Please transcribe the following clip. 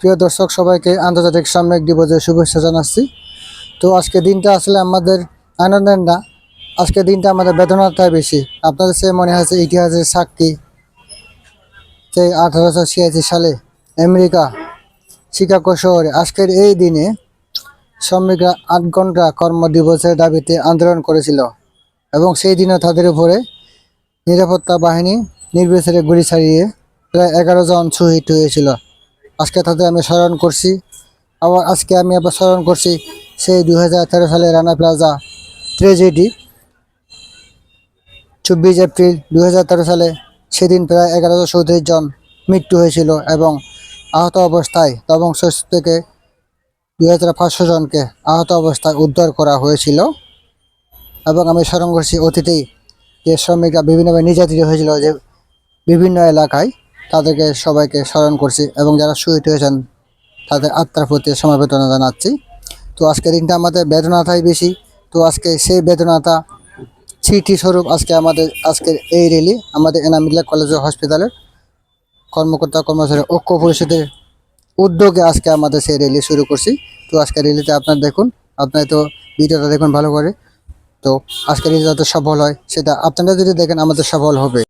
প্রিয় দর্শক, সবাইকে আন্তর্জাতিক সাম্যক দিবসের শুভেচ্ছা জানাচ্ছি। তো আজকে দিনটা আসলে আমাদের আনন্দের না, আজকে দিনটা আমাদের বেদনাটাই বেশি। আপনাদের সে মনে হয়েছে ইতিহাসের সাক্ষী যে আঠারোশো ছিয়াশি সালে আমেরিকা, শিকাগো শহরে। আজকের এই দিনে শ্রমিকরা আট ঘণ্টা কর্মদিবসের দাবিতে আন্দোলন করেছিল। এবং সেই দিনে তাদের উপরে নিরাপত্তা বাহিনী নির্বিচারে গুলি ছাড়িয়ে প্রায় এগারো জন শহীদ হয়েছিল। আজকে তাদের আমি স্মরণ করছি। আবার আজকে আমি আবার স্মরণ করছি সেই দু হাজার তেরো সালে রানা প্লাজা ট্রেজেডি চব্বিশ এপ্রিল দু হাজার তেরো সালে সেদিন প্রায় এগারোশো চৌত্রিশ জন মৃত্যু হয়েছিল এবং আহত অবস্থায় তবংশ থেকে দুই হাজার পাঁচশো জনকে আহত অবস্থায় উদ্ধার করা হয়েছিল। এবং আমি স্মরণ করছি অতীতেই যে শ্রমিকরা বিভিন্নভাবে নির্যাতিত হয়েছিল যে বিভিন্ন এলাকায়, তাদেরকে সবাইকে স্মরণ করছি এবং যারা শহীদ হয়েছেন, তাদের আত্মার প্রতি সমবেদনা জানাচ্ছি। তো আজকের দিনটা আমাদের বেদনাটাই বেশি। তো আজকে সেই বেদনাটা স্মৃতি স্বরূপ আজকে আমাদের, আজকের এই র্যালি আমাদের এনামিল্লা কলেজ ও হসপিটালের কর্মকর্তা, কর্মচারী, ঐক্য পরিষদের উদ্যোগে আজকে আমাদের সেই র্যালি শুরু করছি। তো আজকের র্যালিতে আপনার দেখুন, আপনার তো ভিডিওটা দেখুন ভালো করে। তো আজকের ঈদ যাতে সফল হয় সেটা আপনারা যদি দেখেন আমাদের সফল হবে।